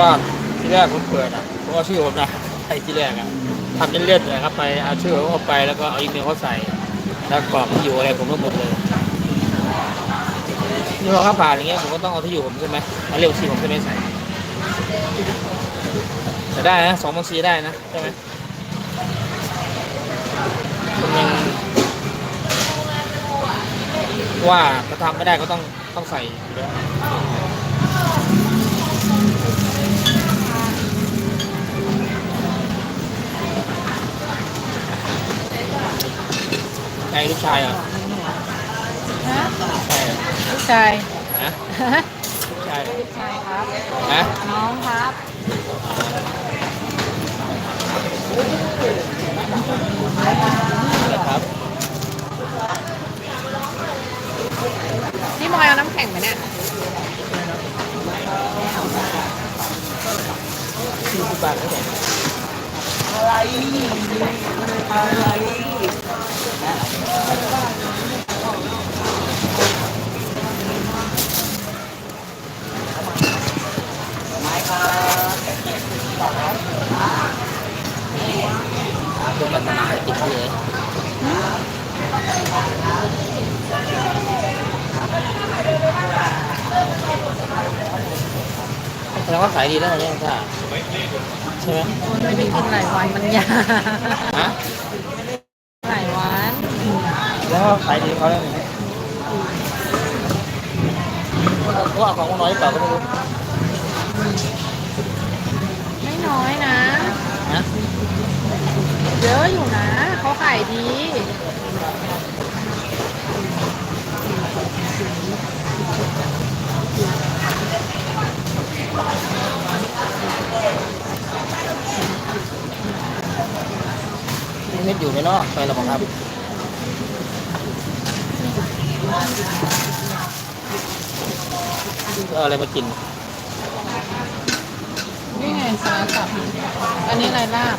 ว่าที่แรกผมเปิดอะผมเอาชื่อผมนะไอ้ที่แรกอะทำเล่นๆเลยครับไปเอาชื่อผมเข้าไปแล้วก็เอาอีเมลเขาใส่ แล้วกรอกที่อยู่อะไรผมก็หมดเลยนี่พอเข้าผ่านอย่างเงี้ยผมก็ต้องเอาที่อยู่ผมใช่ไหมเอาเลขบัญชีผมใช่ไหมใส่แต่ได้นะสองบัญชีได้นะใช่ไหมยังว่าถ้าทำไม่ได้ก็ต้องต้องใส่อยู่แล้ว ใช่ลูกชายเหรอฮะใช่เหรอลูกชายฮะฮะลูกชายเหรอลูกชายครับ ฮะน้องครับ ครับ นี่มอยเอาน้ำแข็งไหมเนี่ย สี่สิ บาทครับผมคุณปัตนาติดเลย แสดงว่าขายดีแล้วเนี่ยค่ะใช่ไหมไม่ได้กินหลายวันมันยาฮะหลายวันแล้วก็ขายดีเขาแล้วเนี่ยเขาเอาของมาน้อยหรือเปล่าก็ไม่รู้ไม่น้อยนะนะเยอะอยู่นะเขาขายดี เม็ดอยู่ไหมเนาะไปแล้วบอกครับเอาอะไรมากิน นี่ไงสาสับ อันนี้อะไรลาบ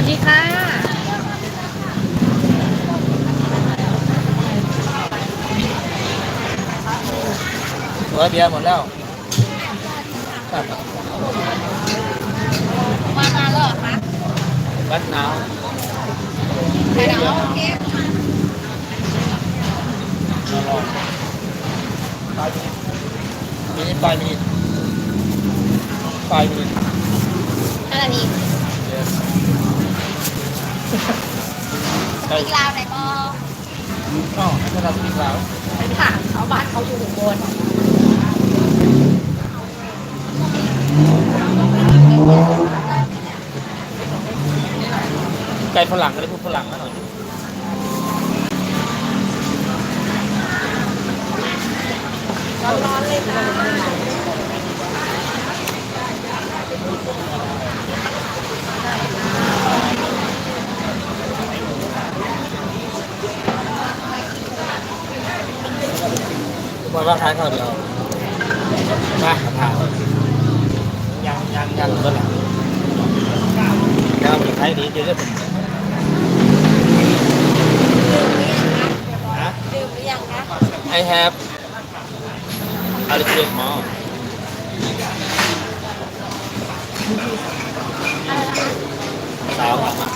วัสดีค่ะร้อยเบียร์หมดแล้วมานานแล้วเหรอคะบัดหนาวใช่แล้วโอเครอปลายมินิปลายมินิปลายมินิอะไรนี่ yes ใช่อีลาวไหนบออ๋อให้เขาทำกินแล้วไปถามเขาบ้านเขาอยู่บลไก่ฝรั่งก็ได้พูดฝรั่งมาหน่อยร้อนๆเลยค่ะ ว่าขายข้าวเดียวมาถามยังยังยังก็หลังยังมีขายดีเดี๋ยวจะเป็นฮะดื่มหรือยังคะ I have a little more สาวครั